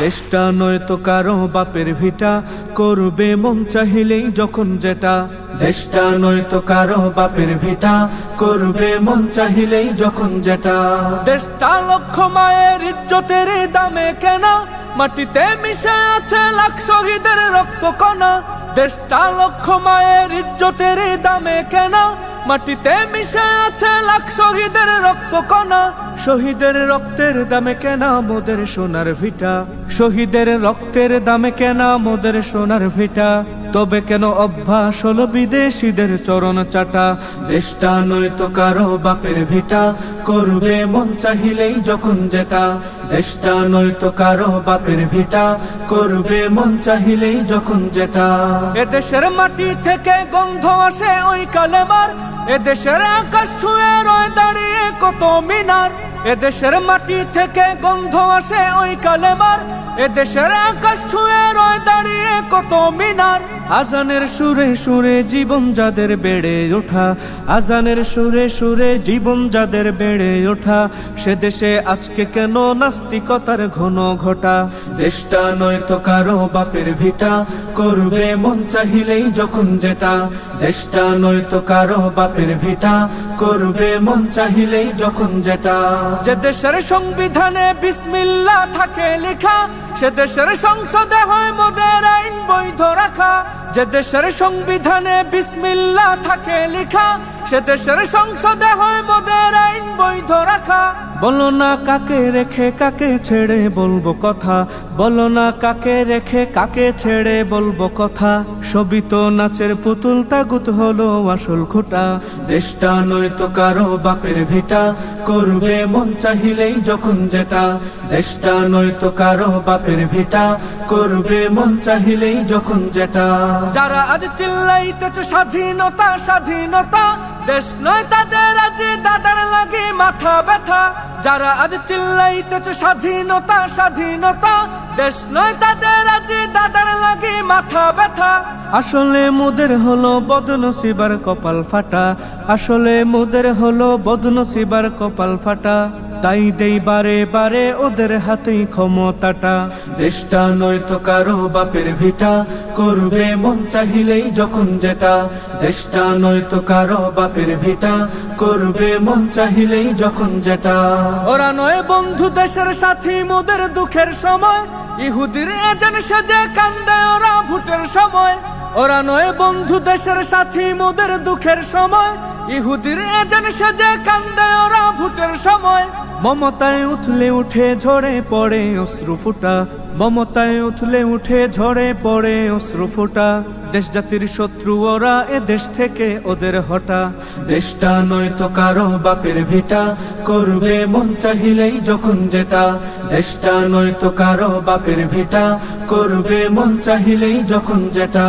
দেশটা নয় তো কারও বাপের ভিটা। করবে মন চাহিলেই যখন যেটা। দেশটা নয় তো কারও বাপের ভিটা। করবে মন চাহিলেই যখন যেটা। দেশটা লক্ষ মায়ের ইজ্জতের দামে কেনা। মাটিতে মিশে আছে লাখ শহীদের রক্ত কণা। দেশটা লক্ষ মায়ের ইজ্জতের দামে কেনা। মাটিতে মিশে আছে লাখ শহীদের রক্ত কণা। শহীদের রক্তের দামে কেনা মোদের সোনার ভিটা। শহীদের রক্তের দামে কেনা মোদের সোনার ভিটা। তবে কেন অভ্যাস হলো বিদেশিদের চরণ চাটা? দেশটা নয় তো কারও বাপের ভিটা। করবে মন চাহিলেই যখন যেটা। দেশটা নয় তো কারও বাপের ভিটা। করবে মন চাহিলেই যখন যেটা। এদেশের মাটি থেকে গন্ধ আসে ওই কালেমার। এদেশের আকাশ ছুঁয়ে রয়ে দাঁড়িয়ে কত মিনার। এদেশের মাটি থেকে গন্ধ আসে ওই কালেমার। এদেশের আকাশ ছুঁয়ে রয়ে দাঁড়িয়ে কত মিনার। আজানের সুরে সুরে জীবন যাদের বেড়ে ওঠা, আজানের সুরে সুরে জীবন যাদের বেড়ে ওঠা, সে দেশে আজকে কেন নাস্তিকতার ঘন ঘটা? দেশটা নয় তো কারও বাপের ভিটা, করবে মন চাহিলেই যখন যেটা। দেশটা নয় তো কারও বাপের ভিটা, করবে মন চাহিলেই যখন যেটা। যে দেশের সংবিধানে বিসমিল্লা থাকে লেখা, সে দেশের সংসদে হয় মোদের আইন বৈধ রাখা। যে দেশের সংবিধানে বিসমিল্লা থাকে লিখা সে দেশের সংসদে হয় মোদের বলো না কাকে রেখে কাকে ছেড়ে বলব কথা। বলো না কাকে রেখে কাকে ছেড়ে বলব কথা। সবই তো নাচের পুতুল, তাগুত হলো আসল খোটা। দেশটা নয় তো কারও বাপের ভিটা, করবে মন চাহিলেই যখন যেটা। দেশটা নয় তো কারও বাপের ভিটা, করবে মন চাহিলেই যখন যেটা। যারা আজ চিল্লাইতেছে স্বাধীনতা স্বাধীনতা, দেশ নয় তাদের আজ দাদার লাগে মাথা ব্যথা। যারা আজ চিল্লাইতেছে স্বাধীনতা স্বাধীনতা, দেশ নয় তাদের আজ দাদার লাগে মাথা ব্যথা। আসলে মোদের হলো বদনসিবার কপাল ফাটা, আসলে মোদের হলো বদনসিবার কপাল ফাটা। তাই দেই বারে বারে ওদের হাতেই ক্ষমতাটা। দেশটা নয় তো কারও বাপের ভিটা, করবে মন চাহিলেই যখন যেটা। দেশটা নয় তো কারও বাপের ভিটা, করবে মন চাহিলেই যখন যেটা। ওরা নয় বন্ধু দেশের সাথী, মোদের দুঃখের সময়। ইহুদির এজেন্ট সেজে কান্দে ওরা ভোটের সময়। ওরা নয় বন্ধু দেশের সাথী, মোদের দুঃখের সময়। ইহুদির এজেন্ট সেজে কান্দে ওরা ভোটের সময়। মমতায় উঠলে উঠে ঝরে পড়ে অশ্রু ফুটা। মমতায় উঠলে উঠে ঝরে পড়ে অশ্রু ফুটা। দেশ জাতির শত্রু ওরা, এ দেশ থেকে ওদের হটা। দেশটা নয় তো কারও বাপের ভিটা, করবে মন চাহিলেই যখন যেটা। দেশটা নয় তো কারও বাপের ভিটা, করবে মন চাহিলেই যখন যেটা।